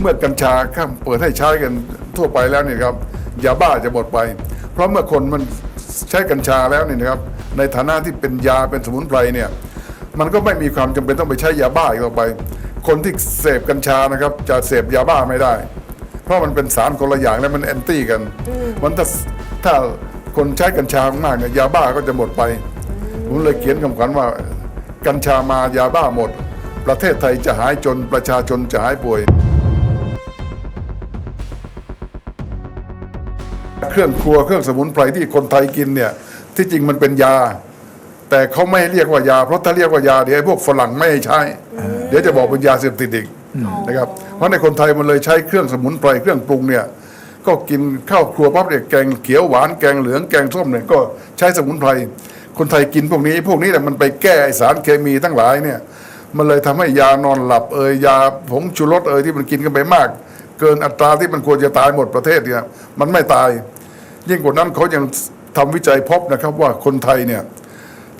เมื่อกัญชาข้ามเปิดให้ใช้กันทั่วไปแล้วเนี่ยครับยาบ้าจะหมดไป เพราะเมื่อคนมันใช้กัญชาแล้วเนี่ยนะครับในฐานะที่เป็นยาเป็นสมุนไพรเนี่ยมันก็ไม่มีความจำเป็นต้องไปใช้ยาบ้าอีกต่อไป คนที่เสพกัญชานะครับจะเสพยาบ้าไม่ได้ เพราะมันเป็นสารคนละอย่างและมันแอนตี้กันมันถ้าถ้าคนใช้กัญชามากเนี่ยยาบ้าก็จะหมดไปผมเลยเขียนคำขวัญว่า กัญชามายาบ้าหมด ประเทศไทยจะหายจนประชาชนจะหายป่วย เครื่องครัวเครื่องสมุนไพรที่คนไทยกินเนี่ยที่จริงมันเป็นยา แต่เขาไม่เรียกว่ายา เพราะถ้าเรียกว่ายาเดี๋ยวพวกฝรั่งไม่ให้ใช้ เดี๋ยวจะบอกเป็นยาเสพติดอีกนะครับเพราะในคนไทยมันเลยใช้เครื่องสมุนไพรเครื่องปรุงเนี่ยก็กินข้าวครัวปั๊บเนี่ยแกงเขียวหวานแกงเหลืองแกงส้มเนี่ยก็ใช้สมุนไพรคนไทยกินพวกนี้ พวกนี้แหละมันไปแก้สารเคมีทั้งหลายเนี่ยมันเลยทำให้ยานอนหลับเอยยาผงชูรสเอยที่มันกินกันไปมาก เกินอัตราที่มันควรจะตายหมดประเทศเนี่ยมันไม่ตาย ยิ่งกว่านั้นเขายังทำวิจัยพบนะครับ ว่าคนไทยเนี่ย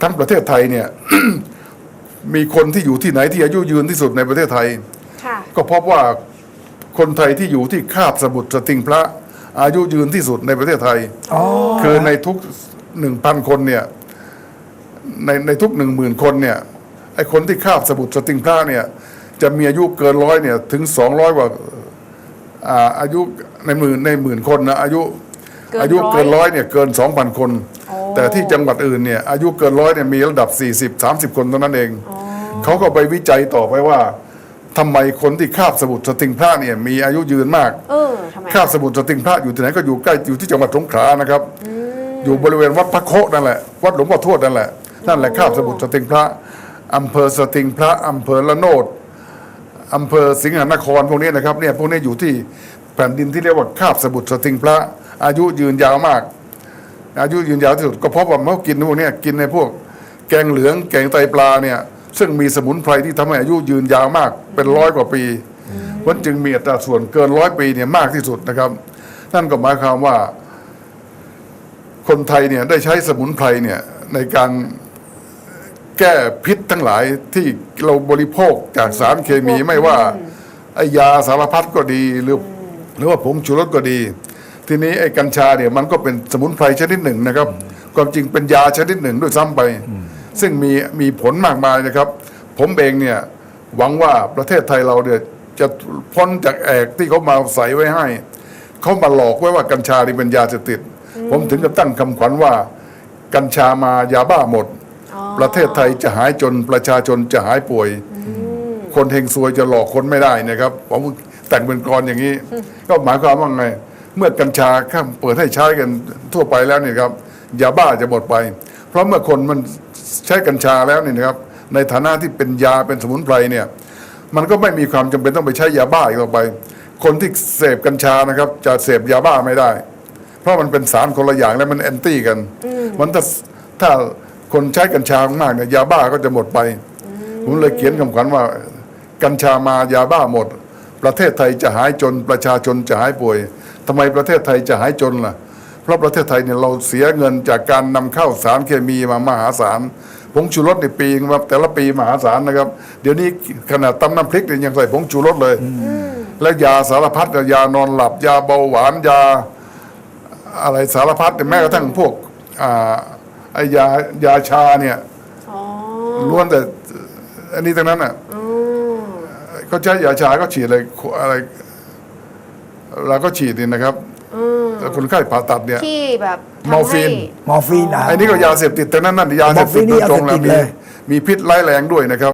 ทั้งประเทศไทยเนี่ยมีคนที่อยู่ที่ไหนที่อายุยืนที่สุดในประเทศไทยค่ะก็พบว่าคนไทยที่อยู่ที่คาบสมุทรสติงพระ อายุยืนที่สุดในประเทศไทยคือในทุกหนึ่งพันคนเนี่ยในในทุกหนึ่งหมื่นคนเนี่ยไอคนที่คาบสมุทรสติงพระเนี่ยจะมีอายุเกินร้อยเนี่ยถึงสองร้อยกว่าอ่าอายุในหมื่นในหมื่นคนนะอายุเกิน อายุเกินร้ร้ออยยเนี่ยเกินสองพันคนโอ้แต่ที่จังหวัดอื่นเนี่ยอายุเกินร้อยเนี่ยมีระดับ 40 30 คนเท่านั้นเอง เขาก็ไปวิจัยต่อไปว่าทำไมคนที่คาบสมุทรสติงพระเนี่ยมีอายุยืนมากเออทำไมคาบสมุทรสติงพระอยู่ที่ไหนก็อยู่ใกล้อยู่ที่จังหวัดสงขลานะครับอยู่บริเวณวัดพระโคนั่นแหละวัดหลวงพ่อทวดนั่นแหละนั่นแหละคาบสมุทรสติงพระอำเภอสติงพระอำเภอละโนดอำเภอสิงหนครพวกนี้นะครับเนี่ยพวกนี้อยู่ที่แผ่นดินที่เรียกว่าคาบสมุทรสติงพระ อายุยืนยาวมาก อายุยืนยาวที่สุดก็เพราะว่าเขากินพวกนี้กินในพวก แกงเหลืองแกงไตปลาเนี่ย ซึ่งมีสมุนไพรที่ทำให้อายุยืนยาวมาก เป็นร้อยกว่าปีมันจึงมีอัตราส่วนเกินร้อยปีเนี่ยมากที่สุดนะครับ นั่นก็หมายความว่า คนไทยเนี่ยได้ใช้สมุนไพรเนี่ยในการแก้พิษทั้งหลายที่เราบริโภคจากสารเคมีไม่ว่าไอยาสารพัดก็ดีหรือหรือว่าผงชูรสก็ดี ทีนี้ไอ้กัญชาเนี่ยมันก็เป็นสมุนไพรชนิดหนึ่งนะครับ ความจริงเป็นยาชนิดหนึ่งด้วยซ้ำไป ซึ่งมีมีผลมากมายนะครับ ผมเองเนี่ยหวังว่าประเทศไทยเราเนี่ยจะพ้นจากแอกที่เขามาใส่ไว้ให้ เขามาหลอกไว้ว่ากัญชานี่เป็นยาเสพติด ผมถึงกับตั้งคำขวัญว่า กัญชามายาบ้าหมด ประเทศไทยจะหายจนประชาชนจะหายป่วย คนเฮงซวยจะหลอกคนไม่ได้นะครับผมแต่งเป็นกรอนอย่างนี้ ก็หมายความว่าไง เมื่อกัญชาข้ามเปิดให้ใช้กันทั่วไปแล้วเนี่ยครับยาบ้าจะหมดไป เพราะเมื่อคนมันใช้กัญชาแล้วเนี่ยนะครับ ในฐานะที่เป็นยาเป็นสมุนไพรเนี่ยมันก็ไม่มีความจำเป็นต้องไปใช้ยาบ้าอีกต่อไป คนที่เสพกัญชานะครับ จะเสพยาบ้าไม่ได้ เพราะมันเป็นสารคนละอย่างและมันแอนตี้กัน มันถ้าถ้าคนใช้กัญชามากเนี่ยยาบ้าก็จะหมดไป ผมเลยเขียนคำขวัญว่า กัญชามายาบ้าหมด ประเทศไทยจะหายจนประชาชนจะหายป่วย ทำไมประเทศไทยจะหายจนล่ะ เพราะประเทศไทยเนี่ยเราเสียเงินจากการนำเข้าสารเคมีมามหาศาลผงชูรสในปีนึงว่าแต่ละปีมหาศาลนะครับ เดี๋ยวนี้ขนาดตำน้ำพริกเนี่ยยังใส่ผงชูรสเลย แล้วยาสารพัดยานอนหลับ ยาเบาหวานยาอะไรสารพัดเนี่ยแม้กระทั่งพวกอ่าไอยายาชาเนี่ยอ๋อล้วนแต่อันนี้ทั้งนั้นอะอืมเขาใช้ยาชาก็ฉีดอะไรอะไร เราก็ฉีดนี่นะครับอืมแต่คนไข้ผ่าตัดเนี่ย ที่แบบทำมอร์ฟีนให้มอร์ฟีนอะ ไอ้นี่ก็ยาเสพติดแต่นั้นนั่นยาเสพติดโดยตรงแล้วมอร์ฟีนนี่มียาเสพติดเลยมีพิษร้ายแรงด้วยนะครับ